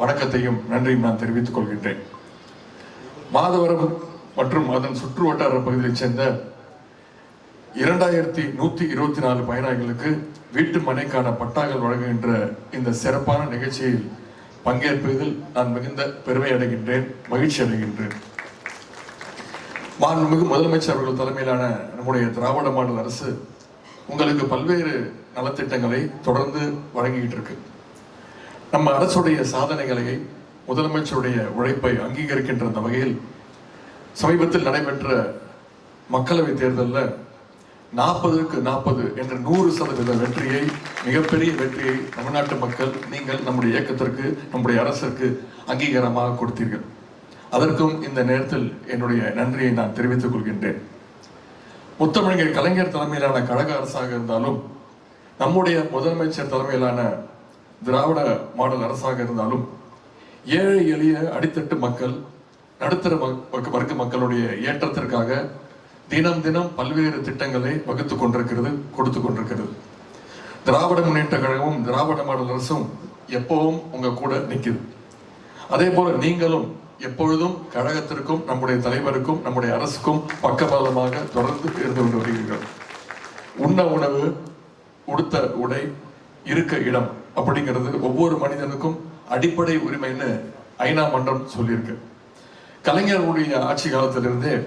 வணக்கத்தையும் நன்றியும் நான் தெரிவித்துக் கொள்கின்றேன். மாதவரம் மற்றும் அதன் சுற்று வட்டார பகுதியைச் சேர்ந்த இரண்டாயிரத்தி நூத்தி இருபத்தி நாலு பயனாளிகளுக்கு வீட்டு மனைக்கான பட்டாக்கள் வழங்குகின்ற இந்த சிறப்பான நிகழ்ச்சியில் பங்கேற்பதில் நான் மிகுந்த பெருமை அடைகின்றேன் மகிழ்ச்சி அடைகின்றேன். மாண்புமிகு முதலமைச்சர் அவர்கள் தலைமையிலான நம்முடைய திராவிட மாடல் அரசு உங்களுக்கு பல்வேறு நலத்திட்டங்களை தொடர்ந்து வழங்கிக்கிட்டு இருக்கு. நம்ம அரசுடைய சாதனைகளை முதலமைச்சருடைய உழைப்பை அங்கீகரிக்கின்ற அந்த வகையில் சமீபத்தில் நடைபெற்ற மக்களவை தேர்தலில் நாற்பதுக்கு நாற்பது என்ற நூறு சதவீத வெற்றியை மிகப்பெரிய வெற்றியை தமிழ்நாட்டு மக்கள் நீங்கள் நம்முடைய இயக்கத்திற்கு நம்முடைய அரசிற்கு அங்கீகாரமாக கொடுத்தீர்கள். அதற்கும் இந்த நேரத்தில் என்னுடைய நன்றியை நான் தெரிவித்துக் கொள்கின்றேன். முத்தமிழர் கலைஞர் தலைமையிலான கழக அரசாக இருந்தாலும் நம்முடைய முதலமைச்சர் தலைமையிலான திராவிட மாடல் அரசாக இருந்தாலும் ஏழை எளிய அடித்தட்டு மக்கள் நடுத்தர வர்க்க மக்களுடைய ஏற்றத்திற்காக தினம் தினம் பல்வேறு திட்டங்களை வகுத்து கொண்டிருக்கிறது கொடுத்து கொண்டிருக்கிறது. திராவிட முன்னேற்ற கழகமும் திராவிட மாடல் அரசும் எப்பவும் உங்க கூட நிற்குது அதே போல நீங்களும் எப்பொழுதும் கழகத்திற்கும் நம்முடைய தலைவருக்கும் நம்முடைய அரசுக்கும் பக்கபலமாக தொடர்ந்து இருந்து கொண்டு வருகிறீர்கள். உண்ண உணவு உடுத்த உடை இருக்க இடம் அப்படிங்கிறது ஒவ்வொரு மனிதனுக்கும் அடிப்படை உரிமைன்னு ஐநா மன்றம் சொல்லியிருக்கு. கலைஞருடைய ஆட்சி காலத்திலிருந்தே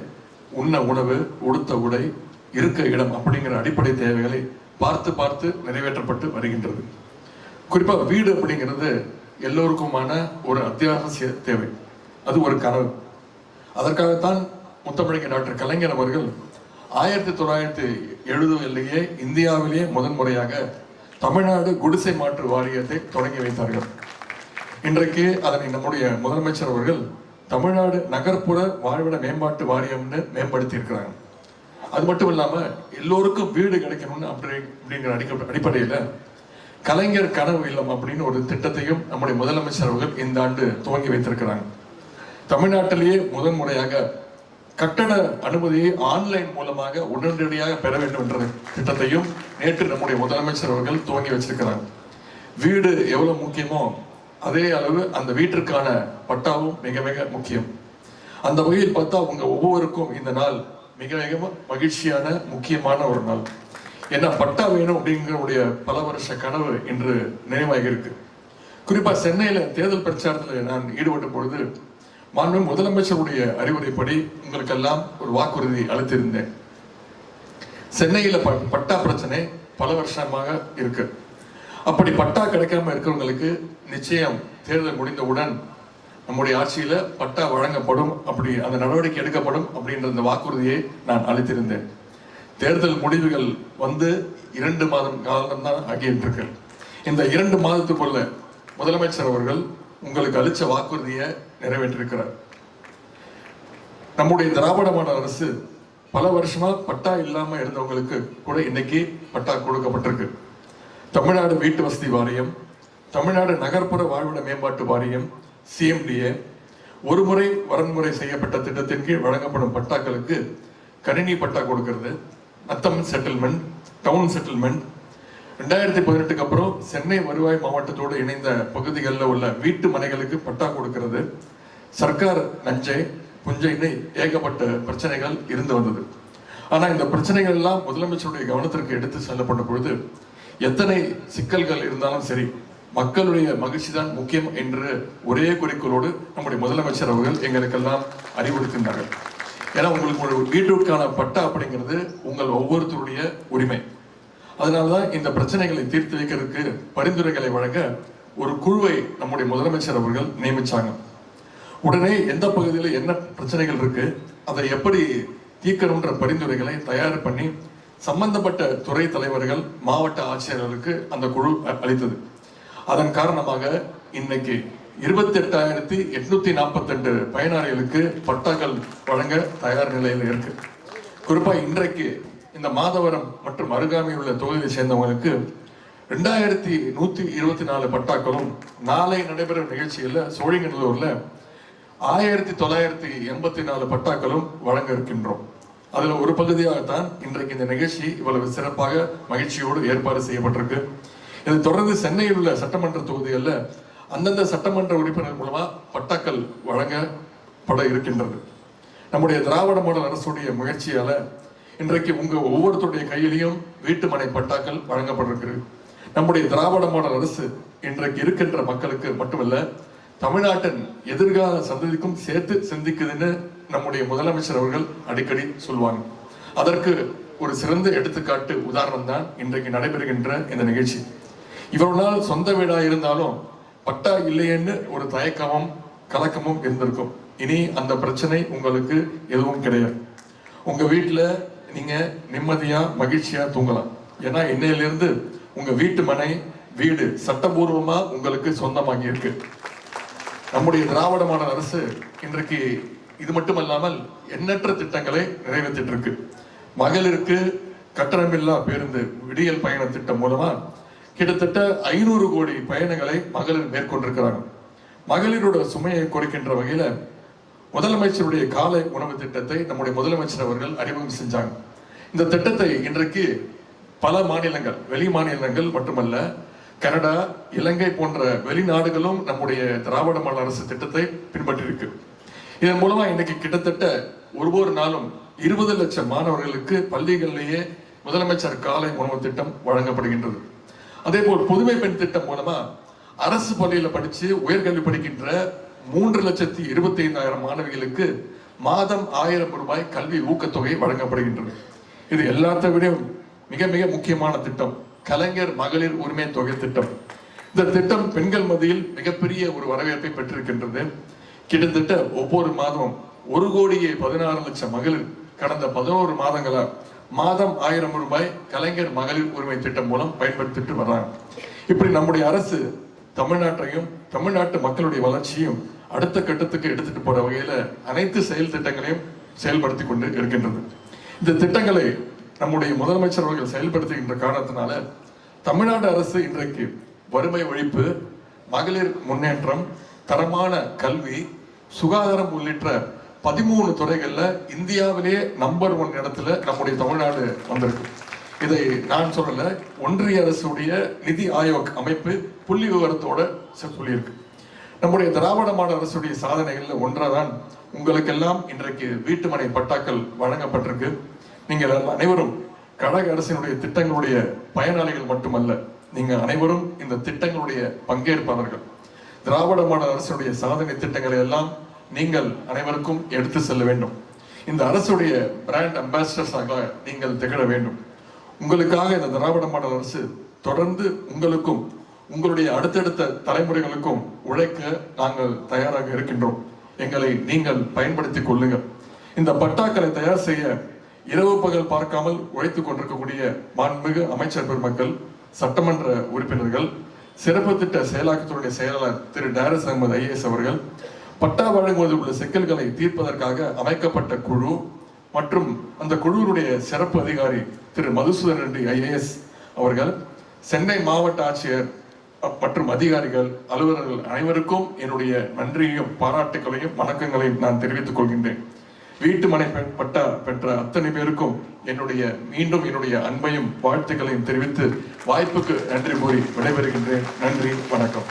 உண்ண உணவு உடுத்த உடை இருக்க இடம் அப்படிங்கிற அடிப்படை தேவைகளை பார்த்து பார்த்து நிறைவேற்றப்பட்டு வருகின்றது. குறிப்பாக வீடு அப்படிங்கிறது எல்லோருக்குமான ஒரு அத்தியாவசிய தேவை. அது ஒரு கனவு. அதற்காகத்தான் முத்தமிழக டாக்டர் கலைஞர் அவர்கள் ஆயிரத்தி தொள்ளாயிரத்தி எழுபதுலேயே இந்தியாவிலேயே முதன்முறையாக தமிழ்நாடு குடிசை மாற்று வாரியத்தை தொடங்கி வைத்தார்கள். இன்றைக்கு அதனை நம்முடைய முதலமைச்சர் அவர்கள் தமிழ்நாடு நகர்ப்புற வாழ்விட மேம்பாட்டு வாரியம்னு மேம்படுத்தி இருக்கிறாங்க அது மட்டும் இல்லாம எல்லோருக்கும் வீடு கிடைக்கணும்னு அப்படி அப்படிங்கிற அடிக்க அடிப்படையில கலைஞர் கனவு இல்லம் அப்படின்னு ஒரு திட்டத்தையும் நம்முடைய முதலமைச்சர் அவர்கள் இந்த ஆண்டு துவங்கி வைத்திருக்கிறாங்க. தமிழ்நாட்டிலேயே முதன் முறையாக கட்டட அனுமதியை ஆன்லைன் மூலமாக உடனடியாக பெற வேண்டும் என்ற திட்டத்தையும் நேற்று நம்முடைய முதலமைச்சர் அவர்கள் துவங்கி வச்சிருக்கிறாங்க வீடு எவ்வளவு முக்கியமோ அதே அளவு அந்த வீட்டிற்கான பட்டாவும் மிக மிக முக்கியம். அந்த வகையில் பார்த்தா உங்க ஒவ்வொருக்கும் இந்த நாள் மிக மிக மகிழ்ச்சியான முக்கியமான ஒரு நாள். ஏன்னா பட்டா வேணும் அப்படிங்கிறவுடைய பல வருஷ கனவு இன்று நினைவாக இருக்கு குறிப்பா சென்னையில தேர்தல் பிரச்சாரத்தில் நான் ஈடுபட்ட பொழுது மாண்பு முதலமைச்சருடைய அறிவுரைப்படி உங்களுக்கெல்லாம் ஒரு வாக்குறுதி அளித்திருந்தேன். சென்னையில் ப- பட்டா பிரச்சனை பல வருஷமாக இருக்கு. அப்படி பட்டா கிடைக்காம இருக்கிறவங்களுக்கு நிச்சயம் தேர்தல் முடிந்தவுடன் நம்முடைய ஆட்சியில் பட்டா வழங்கப்படும் அப்படி அந்த நடவடிக்கை எடுக்கப்படும் அப்படின்ற அந்த வாக்குறுதியை நான் அளித்திருந்தேன். தேர்தல் முடிவுகள் வந்து இரண்டு மாதம் காலம்தான் ஆகியிருக்கு. இந்த இரண்டு மாதத்துக்குள்ள முதலமைச்சர் அவர்கள் உங்களுக்கு அளித்த வாக்குறுதியை நிறைவேற்றிருக்கிறார். நம்முடைய திராவிட மாடல் அரசு பல வருஷமா பட்டா இல்லாம இருந்தவங்களுக்கு கூட இன்னைக்கு பட்டா கொடுக்கப்பட்டிருக்கு. தமிழ்நாடு வீட்டு வசதி வாரியம் தமிழ்நாடு நகர்ப்புற வாழ்விட மேம்பாட்டு வாரியம் சிஎம்டிஏ ஒரு முறை வரன்முறை செய்யப்பட்ட திட்டத்தின் கீழ் வழங்கப்படும் பட்டாக்களுக்கு கணினி பட்டா கொடுக்கிறது. நத்தம் செட்டில்மெண்ட் டவுன் செட்டில்மெண்ட். ரெண்டாயிரத்தி பதினெட்டுக்கு அப்புறம் சென்னை வருவாய் மாவட்டத்தோடு இணைந்த பகுதிகளில் உள்ள வீட்டு மனைகளுக்கு பட்டா கொடுக்கிறது. சர்க்கார் நஞ்சை புஞ்சைன்னு ஏகப்பட்ட பிரச்சனைகள் இருந்து வந்தது. ஆனால் இந்த பிரச்சனைகள் எல்லாம் முதலமைச்சருடைய கவனத்திற்கு எடுத்து செல்லப்பட்ட பொழுது எத்தனை சிக்கல்கள் இருந்தாலும் சரி மக்களுடைய மகிழ்ச்சி தான் முக்கியம் என்று ஒரே குறிக்கோளோடு நம்முடைய முதலமைச்சர் அவர்கள் எங்களுக்கெல்லாம் அறிவுறுத்தினார்கள். ஏன்னா உங்களுக்கு ஒரு வீட்டுக்கான பட்டா அப்படிங்கிறது உங்கள் ஒவ்வொருத்தருடைய உரிமை. அதனாலதான் இந்த பிரச்சனைகளை தீர்த்து வைக்கிறதுக்கு பரிந்துரைகளை வழங்க ஒரு குழுவை நம்முடைய முதலமைச்சர் அவர்கள் நியமிச்சாங்க. உடனே எந்த பகுதியில் என்ன பிரச்சனைகள் இருக்கு அதை எப்படி தீர்க்கணுன்ற பரிந்துரைகளை தயார் பண்ணி சம்பந்தப்பட்ட துறை தலைவர்கள் மாவட்ட ஆட்சியர்களுக்கு அந்த குழு அளித்தது. அதன் காரணமாக இன்னைக்கு இருபத்தி எட்டாயிரத்தி எட்நூத்தி நாற்பத்தி பயனாளிகளுக்கு பட்டாக்கள் வழங்க தயார் நிலையில் இருக்கு. குறிப்பா இன்றைக்கு இந்த மாதவரம் மற்றும் அருகாமையில் உள்ள தொகுதியை சேர்ந்தவங்களுக்கு ரெண்டாயிரத்தி நூத்தி இருபத்தி நாலு பட்டாக்களும் நாளை நடைபெறும் நிகழ்ச்சியில் சோழிங்கநல்லூர்ல ஆயிரத்தி தொள்ளாயிரத்தி எண்பத்தி நாலு பட்டாக்களும் வழங்க இருக்கின்றோம் அதில் ஒரு பகுதியாகத்தான் இன்றைக்கு இந்த நிகழ்ச்சி இவ்வளவு சிறப்பாக மகிழ்ச்சியோடு ஏற்பாடு செய்யப்பட்டிருக்கு. இதை தொடர்ந்து சென்னையில் உள்ள சட்டமன்ற தொகுதிகளில் அந்தந்த சட்டமன்ற உறுப்பினர் மூலமாக பட்டாக்கள் வழங்கப்பட இருக்கின்றது. நம்முடைய திராவிட மாடல் அரசுடைய முயற்சியால் இன்றைக்கு உங்கள் ஒவ்வொருத்தருடைய கையிலையும் வீட்டு மனை பட்டாக்கள் வழங்கப்பட்டிருக்கு. நம்முடைய திராவிட மாடல் அரசு இன்றைக்கு இருக்கின்ற மக்களுக்கு மட்டுமல்ல தமிழ்நாட்டின் எதிர்கால சந்ததிக்கும் சேர்த்து சிந்திக்குதுன்னு நம்முடைய முதலமைச்சர் அவர்கள் அடிக்கடி சொல்லுவாங்க அதற்கு ஒரு சிறந்த எடுத்துக்காட்டு உதாரணம் தான் இன்றைக்கு நடைபெறுகின்ற இந்த நிகழ்ச்சி. இவ்வளவு நாள் சொந்த வீடா இருந்தாலும் பட்டா இல்லையேன்னு ஒரு தயக்கமும் கலக்கமும் இருந்திருக்கும். இனி அந்த பிரச்சனை உங்களுக்கு எதுவும் கிடையாது. உங்க வீட்டில் நீங்க நிம்மதியா மகிழ்ச்சியா தூங்கலாம். ஏன்னா இன்னையிலிருந்து உங்க வீட்டு மனை வீடு சட்டபூர்வமா உங்களுக்கு சொந்தமாகி இருக்கு. நம்முடைய திராவிட மாடல் அரசு இன்றைக்கு இது மட்டுமல்லாமல் எண்ணற்ற திட்டங்களை நிறைவேற்றிட்டு இருக்கு மகளிருக்கு கட்டணமில்லா பேருந்து விடியல் பயண திட்டம் மூலமா கிட்டத்தட்ட ஐநூறு கோடி பயணங்களை மகளிர் மேற்கொண்டிருக்கிறாங்க. மகளிரோட சுமையை குறைக்கின்ற வகையில முதலமைச்சருடைய காலை உணவு திட்டத்தை நம்முடைய முதலமைச்சர் அவர்கள் அறிமுகம் செஞ்சாங்க. இந்த திட்டத்தை இன்றைக்கு பல மாநிலங்கள் வெளி மாநிலங்கள் மட்டுமல்ல கனடா இலங்கை போன்ற வெளிநாடுகளும் நம்முடைய திராவிட மாநில அரசு திட்டத்தை பின்பற்றியிருக்கு. இதன் மூலமா இன்னைக்கு கிட்டத்தட்ட ஒவ்வொரு நாளும் இருபது லட்சம் மாணவர்களுக்கு பள்ளிகளிலேயே முதலமைச்சர் காலை உணவு திட்டம் வழங்கப்படுகின்றது. அதே போல் புதுமை பெண் திட்டம் மூலமா அரசு பள்ளியில படிச்சு உயர்கல்வி படிக்கின்ற மூன்று லட்சத்தி இருபத்தி ஐந்தாயிரம் மாணவிகளுக்கு மாதம் ஆயிரம் ரூபாய் கல்வி ஊக்கத்தொகை வழங்கப்படுகின்றது. இது எல்லாத்தை விட மிக மிக முக்கியமான திட்டம். கலைஞர் மகளிர் உரிமை தொகை திட்டம். இந்த திட்டம் பெண்கள் மத்தியில் மிகப்பெரிய ஒரு வரவேற்பை பெற்றிருக்கின்றது. கிட்டத்தட்ட ஒவ்வொரு மாதமும் ஒரு கோடியே பதினாறு லட்சம் மகளிர் கடந்த பதினோரு மாதங்களால் மாதம் ஆயிரம் ரூபாய் கலைஞர் மகளிர் உரிமை திட்டம் மூலம் பயன்படுத்திட்டு வர்றாங்க. இப்படி நம்முடைய அரசு தமிழ்நாட்டையும் தமிழ்நாட்டு மக்களுடைய வளர்ச்சியும் அடுத்த கட்டத்துக்கு எடுத்துட்டு போற வகையில அனைத்து செயல் திட்டங்களையும் செயல்படுத்தி கொண்டு இருக்கின்றது. இந்த திட்டங்களை நம்முடைய முதலமைச்சர் அவர்கள் செயல்படுத்துகின்ற காரணத்தினால தமிழ்நாடு அரசு இன்றைக்கு வறுமை ஒழிப்பு மகளிர் முன்னேற்றம் தரமான கல்வி சுகாதாரம் உள்ளிட்ட பதிமூணு துறைகளில் இந்தியாவிலேயே நம்பர் ஒன் இடத்துல நம்முடைய தமிழ்நாடு வந்திருக்கு. இதை நான் சொல்லல ஒன்றிய அரசுடைய நிதி ஆயோக் அமைப்பு புள்ளி விவரத்தோட செ- சொல்லியிருக்கு. நம்முடைய திராவிட மாடல் அரசுடைய சாதனைகளில் ஒன்றாதான் உங்களுக்கெல்லாம் இன்றைக்கு வீட்டுமனை பட்டாக்கள் வழங்கப்பட்டிருக்கு. நீங்கள் அனைவரும் கழக அரசினுடைய திட்டங்களுடைய பயனாளிகள் மட்டுமல்ல நீங்கள் அனைவரும் இந்த திட்டங்களுடைய பங்கேற்பாளர்கள். திராவிட மாடல் அரசுடைய சாதனை திட்டங்களை எல்லாம் நீங்கள் அனைவருக்கும் எடுத்து செல்ல வேண்டும். இந்த அரசுடைய பிராண்ட் அம்பாசிடர்ஸாக நீங்கள் திகழ வேண்டும். உங்களுக்காக இந்த திராவிட மாடல் அரசு தொடர்ந்து உங்களுக்கும் உங்களுடைய அடுத்தடுத்த தலைமுறைகளுக்கும் உழைக்க நாங்கள் தயாராக இருக்கின்றோம். எங்களை நீங்கள் பயன்படுத்திக் கொள்ளுங்கள். இந்த பட்டாக்களை தயார் செய்ய இரவு பகல் பார்க்காமல் உழைத்துக் கொண்டிருக்கக்கூடிய மாண்புமிகு அமைச்சர் பெருமக்கள் சட்டமன்ற உறுப்பினர்கள் சிறப்பு திட்ட செயலாக்கத்துடைய செயலாளர் திரு டேரஸ் அகமது ஐஏஎஸ் அவர்கள் பட்டா வழங்குவதில் உள்ள சிக்கல்களை தீர்ப்பதற்காக அமைக்கப்பட்ட குழு மற்றும் அந்த குழுவினுடைய சிறப்பு அதிகாரி திரு மதுசூதன் ரெட்டி ஐஏஎஸ் அவர்கள் சென்னை மாவட்ட ஆட்சியர் மற்றும் அதிகாரிகள் அலுவலர்கள் அனைவருக்கும் என்னுடைய நன்றியையும் பாராட்டுகளையும் வணக்கங்களையும் நான் தெரிவித்துக் கொள்கின்றேன். வீட்டு மனை பட்ட பட்டா பெற்ற அத்தனை பேருக்கும் என்னுடைய மீண்டும் என்னுடைய அன்பையும் வாழ்த்துக்களையும் தெரிவித்து வாய்ப்புக்கு நன்றி கூறி விடைபெறுகின்றேன். நன்றி வணக்கம்.